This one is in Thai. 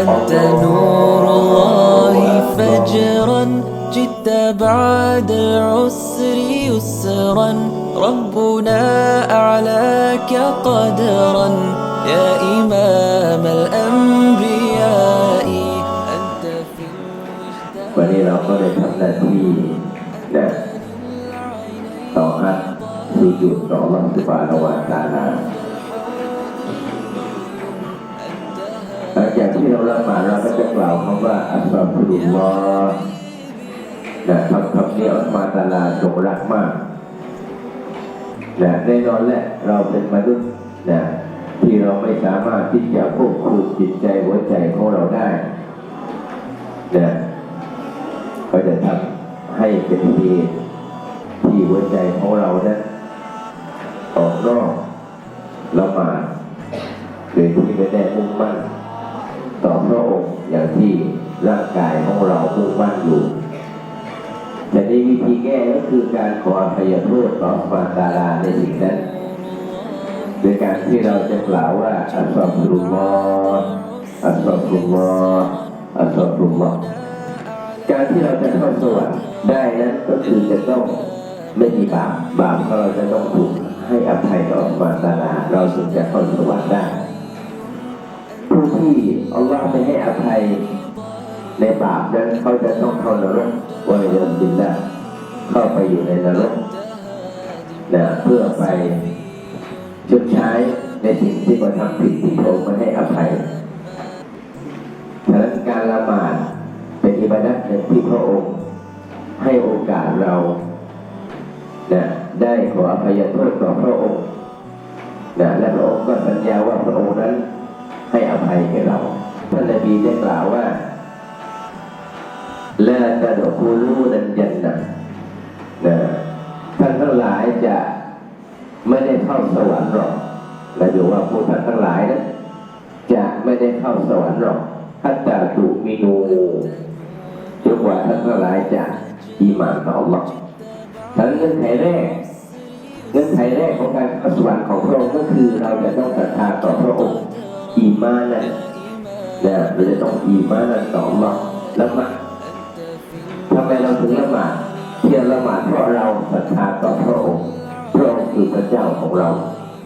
أنت نور الله فجرا جئت بعد العسر يسرا ربنا أعلاك قدرا يا إمام الأنبياء أنت في الوجدان วันนี้เราก็ได้ทำหน้าที่นะต่อฮัทคือหยุดต่อรังสุบานวาตานา หลังจากที่เราละหมาดเราก็จะกล่าวคำว่าอัสลามุลลอฮ์นะคำคำนี้อัลลอฮ์มาตาลาทรงรักมากนะแน่นอนแหละเราเป็นมนุษย์นะที่เราไม่สามารถที่จะควบคุมจิตใจหัวใจของเราได้นะก็จะทำให้เป็นเหตุที่หัวใจของเรานั้นออกนอกละหมาดโดยที่ไม่ได้มุ่งมั่น ต่อพระองค์อย่างที่ร่างกายของเรามุ่งมั่นอยู่ แต่ในวิธีแก้ก็คือการขออภัยโทษต่อมาตาลาในสิ่งนั้นโดยการที่เราจะกล่าวว่าอัสซาฟุรุลลอฮ์อัสซาฟุรุลลอฮ์อัสซาฟุรุลลอฮ์การที่เราจะเข้าสวรรค์ได้นั้นก็คือจะต้องไม่มีบาปบาปของเราจะต้องถูกให้อภัยต่อมาตาลาเราถึงจะเข้าสวรรค์ อัลลอฮ์ไม่ให้อภัยในบาปนั้นเขาจะต้องเข้านรกวันเดิมดินได้เข้าไปอยู่ในนรกนะเพื่อไปชดใช้ในสิ่งที่มาทำผิดที่พระองค์ไม่ให้อภัยดังนั้นการละหมาดเป็นอิบาดัตหนึ่งที่พระองค์ ให้โอกาสเรานะได้ขออภัยโทษต่อพระองค์นะและพระองค์ก็สัญญาว่าพระองค์นั้นให้อภัยแก่เรา ท่านนบีได้กล่าวว่าละตะดคูลูนันยันนะนะท่านทั้งหลายจะไม่ได้เข้าสวรรค์หรอกและอยู่ว่าผู้ท่านทั้งหลายนั้นจะไม่ได้เข้าสวรรค์หรอกฮัตตาตุมินูจนกว่าท่านทั้งหลายจะอีหมานต่อ Allah ทั้งเงื่อนไขแรกเงื่อนไขแรกของการเข้าสวรรค์ของพระองค์ก็คือเราจะต้องศรัทธาต่อพระองค์อีมานัน นะเราจะต้องอีมานันต่อ Allah ละหมาดทำไมเราถึงละหมาดเพียรละหมาดเพราะเราศรัทธาต่อพระองค์พระองค์คือพระเจ้าของเรา